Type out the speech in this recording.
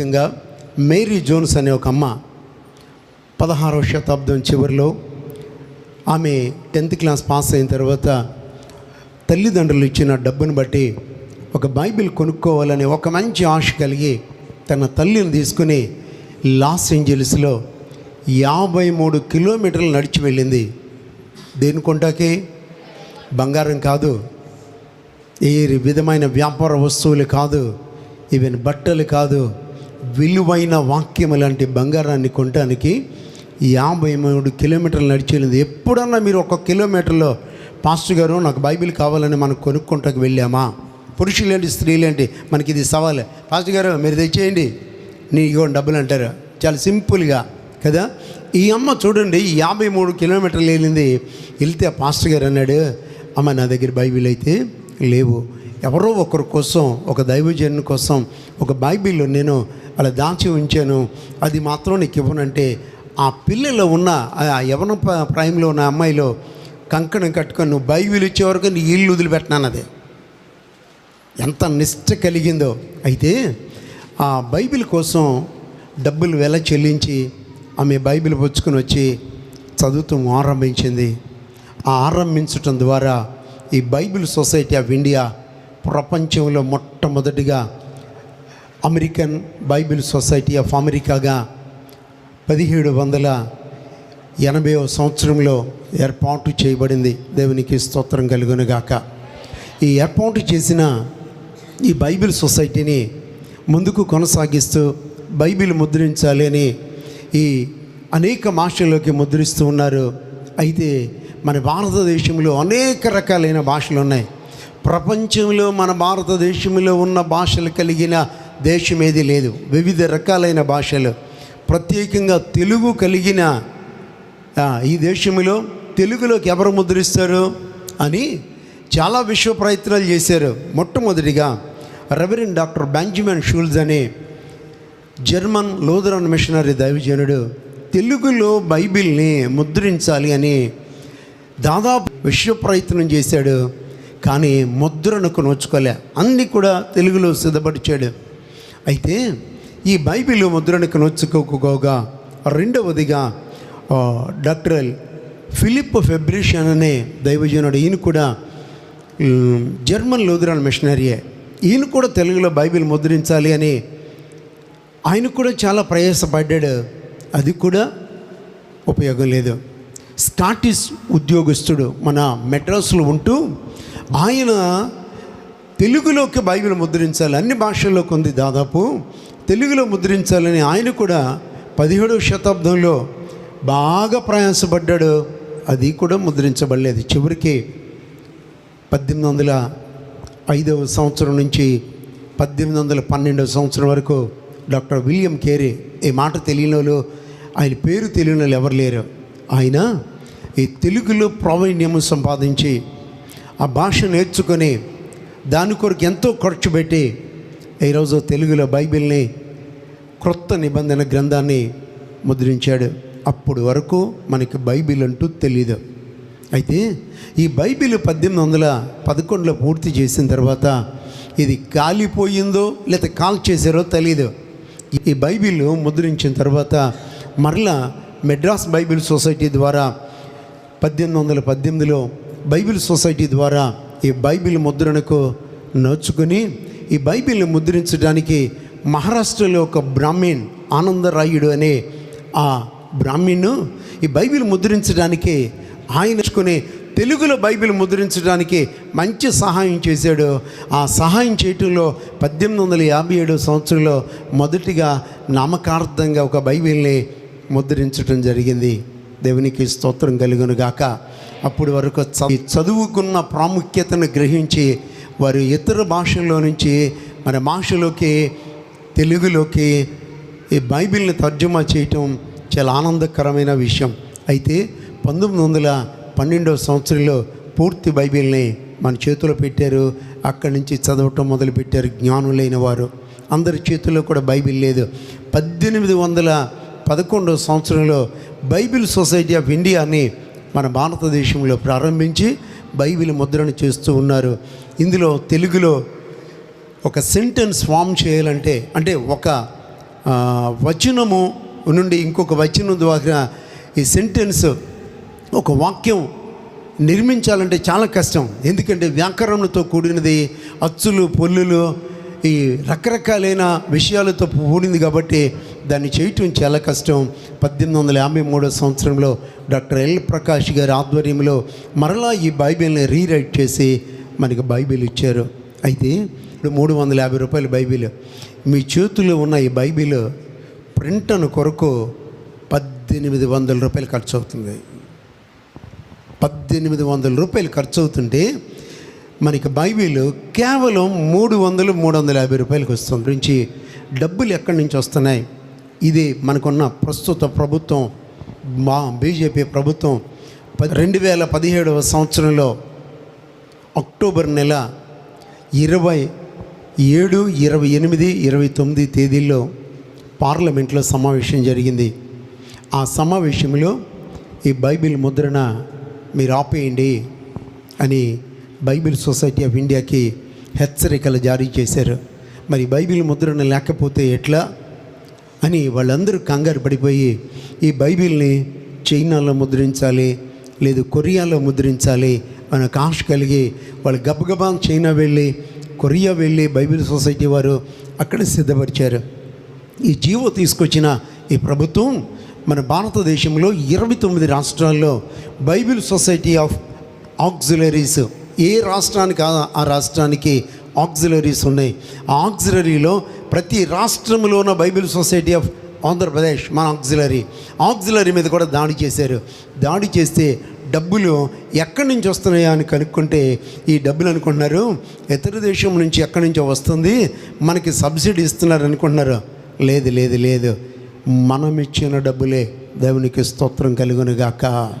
ముఖ్యంగా Mary Jones అనే ఒక అమ్మ పదహారవ శతాబ్దం చివరిలో ఆమె టెన్త్ క్లాస్ పాస్ అయిన తర్వాత తల్లిదండ్రులు ఇచ్చిన డబ్బును బట్టి ఒక బైబిల్ కొనుక్కోవాలనే ఒక మంచి ఆశ కలిగి తన తల్లిని తీసుకుని లాస్ ఏంజల్స్లో యాభై మూడు కిలోమీటర్లు నడిచి వెళ్ళింది. దేని కొంటాకి బంగారం కాదు. ఏ విధమైన వ్యాపార వస్తువులు కాదు. ఈవెన్ బట్టలు కాదు. విలువైన వాక్యం లాంటి బంగారాన్ని కొనడానికి యాభై మూడు కిలోమీటర్లు నడిచేది. ఎప్పుడన్నా మీరు ఒక కిలోమీటర్లో పాస్టర్ గారు నాకు బైబిల్ కావాలని మనం కొనుక్కుంటాకి వెళ్ళామా? పురుషులేంటి స్త్రీలేంటి? మనకి ఇది సవాలే. పాస్టర్ గారు మీరు తెచ్చేయండి. నీ ఇగో డబ్బులు అంటారు. చాలా సింపుల్గా కదా? ఈ అమ్మ చూడండి యాభై మూడు కిలోమీటర్లు వెళ్ళింది. వెళ్తే ఆ పాస్టర్ గారు అన్నాడు అమ్మ నా దగ్గర బైబిల్ అయితే లేవు. ఎవరో ఒకరి కోసం ఒక దైవజన్ కోసం ఒక బైబిల్ నేను అలా దాచి ఉంచాను. అది మాత్రం నీకు ఇవ్వనంటే ఆ పిల్లలో ఉన్న ఆ యవన ప్రాయంలో ఉన్న అమ్మాయిలో కంకణం కట్టుకొని నువ్వు బైబిల్ ఇచ్చే వరకు నీ ఇల్లు వదిలిపెట్టినానది ఎంత నిష్ట కలిగిందో. అయితే ఆ బైబిల్ కోసం డబ్బులు వెల చెల్లించి ఆమె బైబిల్ పుచ్చుకొని వచ్చి చదువుతూ ఆరంభించింది. ఆ ఆరంభించటం ద్వారా ఈ బైబిల్ సొసైటీ ఆఫ్ ఇండియా ప్రపంచంలో మొట్టమొదటిగా అమెరికన్ బైబిల్ సొసైటీ ఆఫ్ అమెరికాగా పదిహేడు వందల ఎనభై సంవత్సరంలో ఏర్పాటు చేయబడింది. దేవునికి స్తోత్రం కలుగునుగాక. ఈ ఏర్పాటు చేసిన ఈ బైబిల్ సొసైటీని ముందుకు కొనసాగిస్తూ బైబిల్ ముద్రించాలి అని ఈ అనేక భాషల్లోకి ముద్రిస్తూ ఉన్నారు. అయితే మన భారతదేశంలో అనేక రకాలైన భాషలు ఉన్నాయి ప్రపంచంలో మన భారతదేశంలో ఉన్న భాషలు కలిగిన దేశం ఏది లేదు. వివిధ రకాలైన భాషలు. ప్రత్యేకంగా తెలుగు కలిగిన ఈ దేశంలో తెలుగులోకి ఎవరు ముద్రిస్తారు అని చాలా విశ్వ ప్రయత్నాలు చేశారు. మొట్టమొదటిగా రెవరెండ్ డాక్టర్ బెంజమిన్ షూల్జ్ అనే జర్మన్ లూథరన్ మిషనరీ దైవజనుడు తెలుగులో బైబిల్ని ముద్రించాలి అని దాదాపు విశ్వ ప్రయత్నం చేశాడు. కానీ ముద్రణకు నోచుకోలే అన్నీ కూడా తెలుగులో సిద్ధపరిచాడు. అయితే ఈ బైబిల్ ముద్రణకు నోచుకోకపోగా రెండవదిగా డాక్టర్ ఫిలిప్ ఫెబ్రిషన్ అనే దైవజనుడు ఈయన కూడా జర్మన్ లూథరన్ మిషనరీయే ఈయన కూడా తెలుగులో బైబిల్ ముద్రించాలి అని ఆయన కూడా చాలా ప్రయాసపడ్డాడు. అది కూడా ఉపయోగం లేదు. స్కాటిష్ ఉద్యోగస్తుడు మన మెడ్రాస్లో ఉంటూ ఆయన తెలుగులోకి బైబిల్ ముద్రించాలి. అన్ని భాషల్లోకి ఉంది దాదాపు తెలుగులో ముద్రించాలని ఆయన కూడా పదిహేడవ శతాబ్దంలో బాగా ప్రయాసపడ్డాడు. అది కూడా ముద్రించబడలేదు. చివరికి పద్దెనిమిది వందల ఐదవ సంవత్సరం నుంచి పద్దెనిమిది వందల పన్నెండవ సంవత్సరం వరకు డాక్టర్ విలియం కేరీ ఈ మాట తెలియని వాళ్ళు ఆయన పేరు తెలియని వాళ్ళు ఎవరు లేరు. ఆయన ఈ తెలుగులో ప్రావీణ్యం సంపాదించి ఆ భాష నేర్చుకొని దాని కొరకు ఎంతో ఖర్చు పెట్టి ఈరోజు తెలుగులో బైబిల్ని క్రొత్త నిబంధన గ్రంథాన్ని ముద్రించాడు. అప్పుడు వరకు మనకి బైబిల్ అంటూ తెలియదు అయితే ఈ బైబిల్ పద్దెనిమిది వందల పదకొండులో పూర్తి చేసిన తర్వాత ఇది కాలిపోయిందో లేదా కాల్ చేశారో తెలియదు ఈ బైబిల్ ముద్రించిన తర్వాత మరలా మెడ్రాస్ బైబిల్ సొసైటీ ద్వారా పద్దెనిమిది వందల పద్దెనిమిదిలో బైబిల్ సొసైటీ ద్వారా ఈ బైబిల్ ముద్రణకు నోచుకుని ఈ బైబిల్ని ముద్రించడానికి మహారాష్ట్రలో ఒక బ్రాహ్మణ్ ఆనందరాయుడు అనే ఆ బ్రాహ్మణు ఈ బైబిల్ ముద్రించడానికి ఆయనకునే తెలుగులో బైబిల్ ముద్రించడానికి మంచి సహాయం చేశాడు. ఆ సహాయం చేయటంలో పద్దెనిమిది వందల యాభై ఏడు సంవత్సరంలో మొదటిగా నామకార్థంగా ఒక బైబిల్ని ముద్రించడం జరిగింది. దేవునికి స్తోత్రం కలుగును గాక. అప్పుడు వరకు చదువుకున్న ప్రాముఖ్యతను గ్రహించి వారు ఇతర భాషల్లో నుంచి మన భాషలోకి తెలుగులోకి ఈ బైబిల్ని తర్జుమా చేయటం చాలా ఆనందకరమైన విషయం. అయితే పంతొమ్మిది వందల పన్నెండవ సంవత్సరంలో పూర్తి బైబిల్ని మన చేతిలో పెట్టారు. అక్కడి నుంచి చదవటం మొదలుపెట్టారు జ్ఞానులైన వారు. అందరి చేతుల్లో కూడా బైబిల్ లేదు. పద్దెనిమిది వందల పదకొండవ సంవత్సరంలో బైబిల్ సొసైటీ ఆఫ్ ఇండియాని మన భారతదేశంలో ప్రారంభించి బైబిల్ ముద్రణ చేస్తూ ఉన్నారు. ఇందులో తెలుగులో ఒక సెంటెన్స్ ఫామ్ చేయాలంటే అంటే ఒక వచనము నుండి ఇంకొక వచనం ద్వారా ఈ సెంటెన్స్ ఒక వాక్యం నిర్మించాలంటే చాలా కష్టం. ఎందుకంటే వ్యాకరణంతో కూడినది అచ్చులు పొల్లులు ఈ రకరకాలైన విషయాలతో కూడింది కాబట్టి దాన్ని చేయటం చాలా కష్టం. పద్దెనిమిది వందల యాభై మూడో సంవత్సరంలో డాక్టర్ ఎల్ ప్రకాష్ గారి ఆధ్వర్యంలో మరలా ఈ బైబిల్ని రీరైట్ చేసి మనకి బైబిల్ ఇచ్చారు. అయితే ఇప్పుడు మూడు వందల యాభై రూపాయల బైబిల్. మీ చేతిలో ఉన్న ఈ బైబిల్ ప్రింటను కొరకు పద్దెనిమిది వందల రూపాయలు ఖర్చు అవుతుంది. పద్దెనిమిది వందల రూపాయలు ఖర్చు అవుతుంటే మనకి బైబిల్ కేవలం మూడు వందలు మూడు వందల యాభై రూపాయలకు వస్తుంది. గురించి డబ్బులు ఎక్కడి నుంచి వస్తున్నాయి? ఇది మనకున్న ప్రస్తుత ప్రభుత్వం మా బీజేపీ ప్రభుత్వం ప- రెండు వేల పదిహేడవ సంవత్సరంలో అక్టోబర్ నెల ఇరవై ఏడు ఇరవై ఎనిమిది ఇరవై తొమ్మిది తేదీల్లో పార్లమెంట్లో సమావేశం జరిగింది. ఆ సమావేశంలో ఈ బైబిల్ ముద్రణ మీరు ఆపేయండి అని బైబిల్ సొసైటీ ఆఫ్ ఇండియాకి హెచ్చరికలు జారీ చేశారు. మరి బైబిల్ ముద్రణ లేకపోతే ఎట్లా? అని వాళ్ళందరూ కంగారు పడిపోయి ఈ బైబిల్ని చైనాలో ముద్రించాలి లేదు కొరియాలో ముద్రించాలి అనే ఆశ కలిగి వాళ్ళు గబగబా చైనా వెళ్ళి కొరియా వెళ్ళి బైబిల్ సొసైటీ వారు అక్కడ సిద్ధపరిచారు. ఈ జీవో తీసుకొచ్చిన ఈ ప్రభుత్వం మన భారతదేశంలో ఇరవై తొమ్మిది రాష్ట్రాల్లో బైబిల్ సొసైటీ ఆఫ్ ఆక్సిలరీస్ ఏ రాష్ట్రానికి ఆ- ఆ రాష్ట్రానికి ఆక్సిలరీస్ ఉన్నాయి? ఆ ఆక్సిలరీలో ప్రతి రాష్ట్రంలో ఉన్న బైబిల్ సొసైటీ ఆఫ్ ఆంధ్రప్రదేశ్ మన ఆక్సిలరీ ఆక్సిలరీ మీద కూడా దాడి చేశారు. దాడి చేస్తే డబ్బులు ఎక్కడి నుంచి వస్తున్నాయా అని కనుక్కుంటే ఈ డబ్బులు అనుకుంటున్నారు ఇతర దేశం నుంచి ఎక్కడి నుంచో వస్తుంది మనకి సబ్సిడీ ఇస్తున్నారు అనుకుంటున్నారు. లేదు లేదు లేదు. మనం ఇచ్చిన డబ్బులే దేవునికి స్తోత్రం కలుగునుగాక.